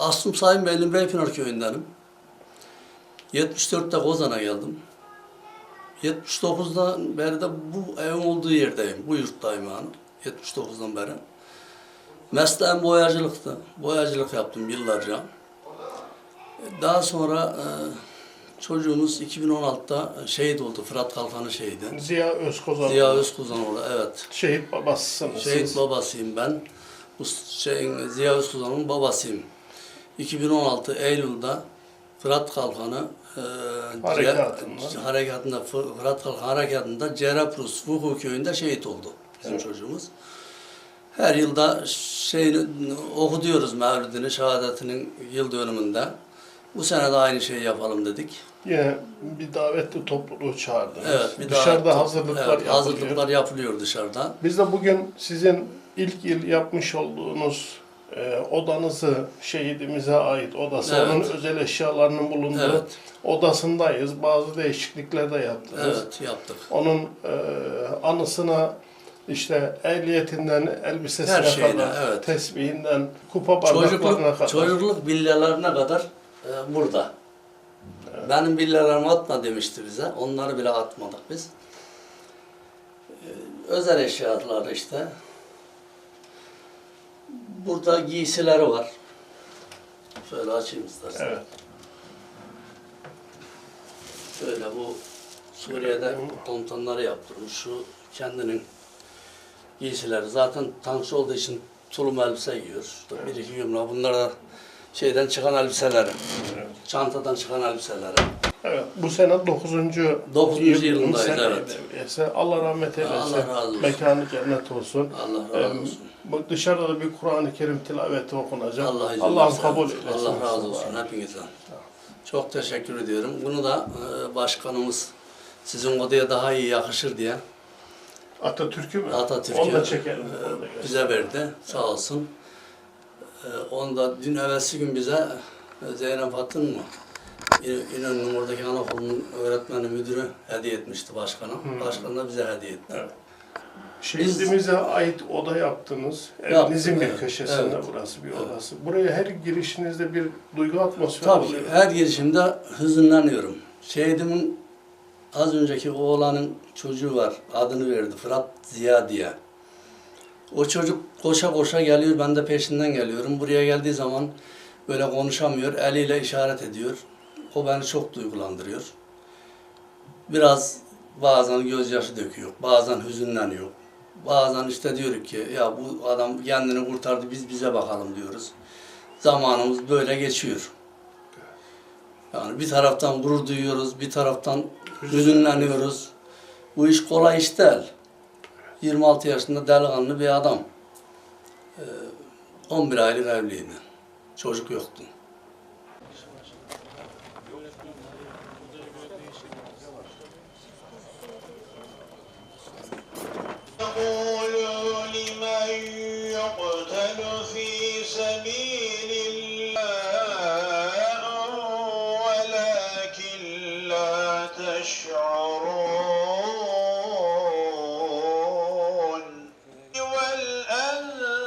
Aslım Sayın Bey'in Beypınar köyündenim. 74'te Kozan'a geldim. 79'dan beri de bu evin olduğu yerdeyim. Bu yurttayım yani. 79'dan beri. Mesleğim boyacılıktı. Boyacılık yaptım yıllarca. Daha sonra e, çocuğumuz 2016'da şehit oldu. Fırat Kalkanı şehidi. Ziya Özkozan. Ziya Özkuzanoğlu, evet. Şehit babasısınız Şehit babasıyım ben. Bu şeyin Ziya Özkuzan'ın babasıyım. 2016 Eylül'de Fırat Kalkanı e, Harekatında. Harekatında Fı- Fırat Kalkanı harekatında Cerraprus Fuhu köyünde şehit oldu bizim çocuğumuz. Her yılda şeyini oku diyoruz Mevlidini, şehadetinin yıl dönümünde. Bu sene de aynı şeyi yapalım dedik. Yine bir davetli topluluğu çağırdınız. Evet, bir Dışarıda hazırlıklar evet, yapılıyor. hazırlıklar yapılıyor dışarıda. Biz de bugün sizin ilk yıl yapmış olduğunuz e, odanızı şehidimize ait odası, Evet. onun özel eşyalarının bulunduğu Evet. odasındayız. Bazı değişiklikler de yaptınız. Evet, yaptık. Onun e, anısına işte ehliyetinden elbisesine Her şeyine, kadar, evet. tesbihinden kupa bardaklarına Çocukluk, kadar. çocukluk villalarına kadar e, burada. Benim villalarımı atma demişti bize. Onları bile atmadık biz. E, özel eşyalar işte. Burada giysileri var. Şöyle açayım istersen. Evet. Şöyle bu Suriye'de komutanları yaptırmış. Şu kendinin giysileri. Zaten tankçı olduğu için tulum elbise giyiyor. İşte bir iki gömlek. Bunlar da şeyden çıkan elbiseleri. Çantadan çıkan elbiseleri. Evet, bu sene 9. Dokuzuncu yılındayız, sene evet. Allah rahmet eylesin. Allah razı olsun. Mekanı cennet olsun. Allah razı olsun. Dışarıda da bir Kur'an-ı Kerim tilaveti okunacak. Allah izin Allah'ım versin. kabul eylesin. Allah razı olsun hepinize. Çok teşekkür ediyorum. Bunu da e, başkanımız sizin odaya daha iyi yakışır diye Atatürk'ü mü? Atatürk'ü Onu da çekelim. e, onu da gösterelim. bize verdi. Sağ olsun. E, Onu da dün evvelsi gün bize e, Zeynep Hatun mu? İ- İnönü'nün oradaki anaokulunun öğretmeni müdürü hediye etmişti başkana. Başkan da bize hediye etti. Evet. Şehidimize ait oda yaptınız. Evinizin bir evet, köşesinde evet. burası bir odası. Buraya her girişinizde bir duygu atmosferi Tabii oluyor. her girişimde hüzünleniyorum. Şehidimin az önceki oğlanın çocuğu var. Adını verdi Fırat Ziya diye. O çocuk koşa koşa geliyor. Ben de peşinden geliyorum. Buraya geldiği zaman böyle konuşamıyor. Eliyle işaret ediyor. O beni çok duygulandırıyor. Biraz bazen gözyaşı döküyor. Bazen hüzünleniyor. Bazen işte diyor ki ya bu adam kendini kurtardı biz bize bakalım diyoruz. Zamanımız böyle geçiyor. Yani bir taraftan gurur duyuyoruz, bir taraftan hüzünleniyoruz. Bu iş kolay iş değil. 26 yaşında delikanlı bir adam. Ee, 11 aylık evliydi. Çocuk yoktu. يقتل في سبيل الله ولكن لا تشعرون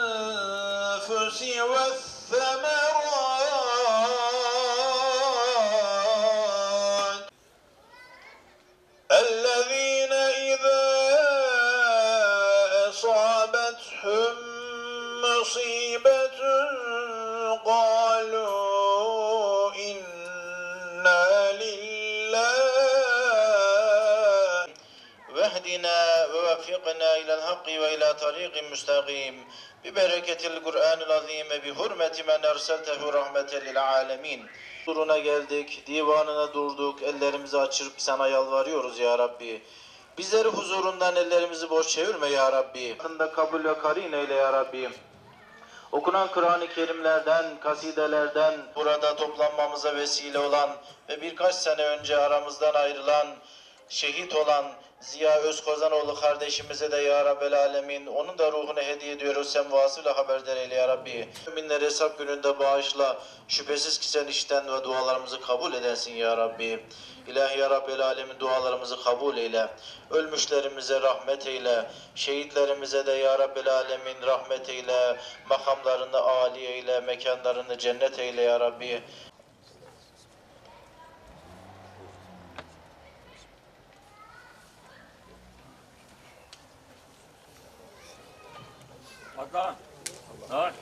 والأنفس والثمرات الذين إذا أصابتهم مصيبة قالوا إنا لله واهدنا ووفقنا إلى الحق وإلى طريق مستقيم ببركة القرآن العظيم بحرمة من أرسلته رحمة للعالمين Huzuruna geldik, divanına durduk, ellerimizi açıp sana yalvarıyoruz ya Rabbi. Bizleri huzurundan ellerimizi boş çevirme ya Rabbi. Hakkında kabul ve karin eyle ya Rabbi. Okunan Kur'an-ı Kerimlerden, kasidelerden burada toplanmamıza vesile olan ve birkaç sene önce aramızdan ayrılan, şehit olan Ziya Özkozanoğlu kardeşimize de ya Rabbel Alemin onun da ruhunu hediye ediyoruz. Sen vasıyla haberdar eyle ya Rabbi. Müminleri hesap gününde bağışla. Şüphesiz ki sen işten ve dualarımızı kabul edersin ya Rabbi. İlahi ya Rabbel Alemin dualarımızı kabul eyle. Ölmüşlerimize rahmet eyle. Şehitlerimize de ya Rabbel Alemin rahmet eyle. Makamlarını âli eyle. Mekanlarını cennet eyle ya Rabbi. Don. Don.